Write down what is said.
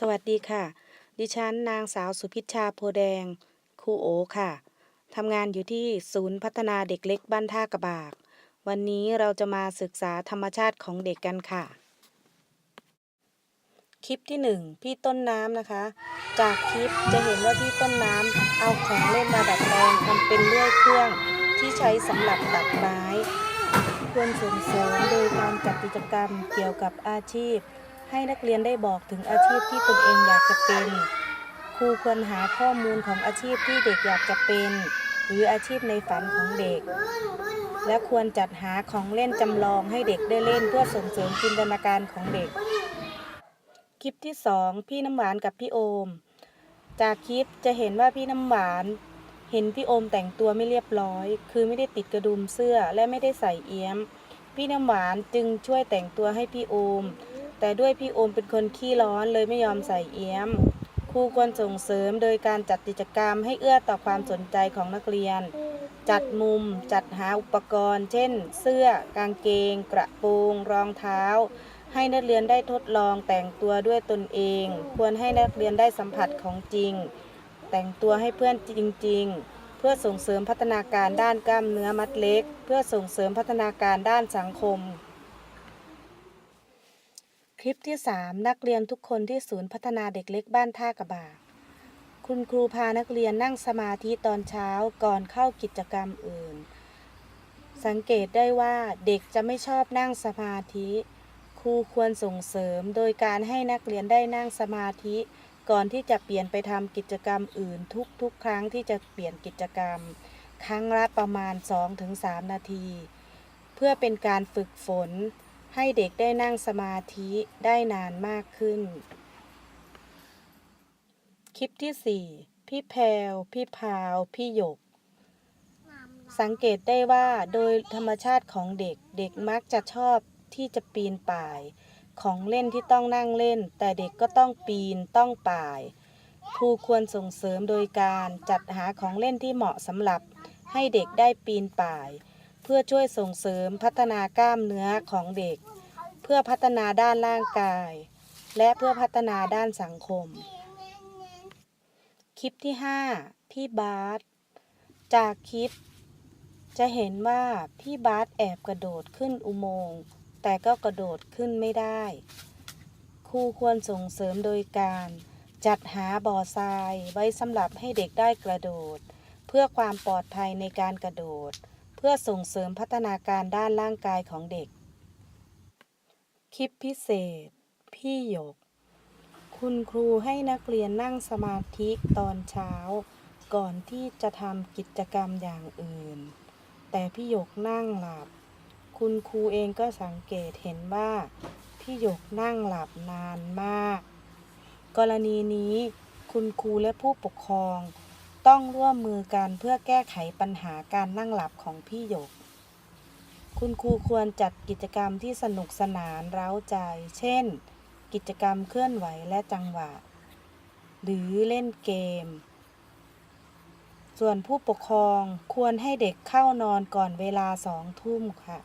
สวัสดีค่ะ ดิฉันนางสาวสุพิชชาโพแดงครูโอค่ะ ทำงานอยู่ที่ศูนย์พัฒนาเด็กเล็กบ้านท่ากระบาก วันนี้เราจะมาศึกษาธรรมชาติของเด็กกันค่ะ คลิปที่หนึ่งพี่ต้นน้ำนะคะ จากคลิปจะเห็นว่าพี่ต้นน้ำเอาของเล่นมาดัดแปลงทำเป็นเลื่อยเครื่องที่ใช้สำหรับตัดไม้ควรส่งเสริมโดยการจัดกิจกรรมเกี่ยวกับอาชีพ ให้นักเรียนได้บอกถึงอาชีพที่ตนเองอยากจะเป็น ครูควรหาข้อมูลของอาชีพที่เด็กอยากจะเป็น หรืออาชีพในฝันของเด็ก และควรจัดหาของเล่นจำลองให้เด็กได้เล่นเพื่อส่งเสริมจินตนาการของเด็ก คลิปที่สองพี่น้ำหวานกับพี่โอม จากคลิปจะเห็นว่าพี่น้ำหวานเห็นพี่โอมแต่งตัวไม่เรียบร้อย คือไม่ได้ติดกระดุมเสื้อและไม่ได้ใส่เอี้ยม พี่น้ำหวานจึงช่วยแต่งตัวให้พี่โอม แต่ด้วยพี่โอมเป็นคนขี้ร้อนเลยไม่ยอมใส่เอี้ยม ครูควรส่งเสริมโดยการจัดกิจกรรมให้เอื้อต่อความสนใจของนักเรียน จัดมุม จัดหาอุปกรณ์ เช่น เสื้อ กางเกง กระโปรง รองเท้า ให้นักเรียนได้ทดลองแต่งตัวด้วยตนเอง ควรให้นักเรียนได้สัมผัสของจริง แต่งตัวให้เพื่อนจริงๆเพื่อส่งเสริมพัฒนาการด้านกล้ามเนื้อมัดเล็ก เพื่อส่งเสริมพัฒนาการด้านสังคม ลิปที่ 3 นักเรียนทุกคนที่ศูนย์พัฒนาเด็กเล็กบ้านท่ากระบาก คุณครูพานักเรียนนั่งสมาธิตอนเช้าก่อนเข้ากิจกรรมอื่น สังเกตได้ว่าเด็กจะไม่ชอบนั่งสมาธิ ครูควรส่งเสริมโดยการให้นักเรียนได้นั่งสมาธิ ก่อนที่จะเปลี่ยนไปทำกิจกรรมอื่น ทุกๆ ครั้งที่จะเปลี่ยนกิจกรรม ครั้งละประมาณ 2-3 นาที เพื่อเป็นการฝึกฝน ให้เด็กได้นั่งสมาธิได้นานมากขึ้น คลิปที่ 4 พี่แพรวพี่พาว พี่หยก สังเกตได้ว่าโดยธรรมชาติของเด็กเด็กมักจะชอบที่จะปีนป่าย ของเล่นที่ต้องนั่งเล่น แต่เด็กก็ต้องปีนต้องป่ายครูควรส่งเสริมโดยการจัดหาของเล่นที่เหมาะสำหรับให้เด็กได้ปีนป่าย เพื่อช่วยส่งเสริมพัฒนากล้ามเนื้อของเด็ก เพื่อพัฒนาด้านร่างกาย และเพื่อพัฒนาด้านสังคม คลิปที่ 5 พี่บาสจากคลิป จะเห็นว่าพี่บาสแอบกระโดดขึ้นอุโมงค์แต่ก็กระโดดขึ้นไม่ได้ ครูควรส่งเสริมโดยการจัดหาบ่อทรายไว้สำหรับให้เด็กได้กระโดด เพื่อความปลอดภัยในการกระโดด พื่อส่งเสริมพัฒนาการด้านร่างกายของเด็ก คลิปพิเศษ พี่หยก คุณครูให้นักเรียนนั่งสมาธิตอนเช้า ก่อนที่จะทำกิจกรรมอย่างอื่น แต่พี่หยกนั่งหลับ คุณครูเองก็สังเกตเห็นว่า พี่หยกนั่งหลับนานมาก กรณีนี้คุณครูและผู้ปกครอง ต้องร่วมมือกันเพื่อแก้ไขปัญหาการนั่งหลับของพี่หยก คุณครูควรจัดกิจกรรมที่สนุกสนานเร้าใจ เช่น กิจกรรมเคลื่อนไหวและจังหวะ หรือเล่นเกม ส่วนผู้ปกครองควรให้เด็กเข้านอนก่อนเวลาสองทุ่มค่ะ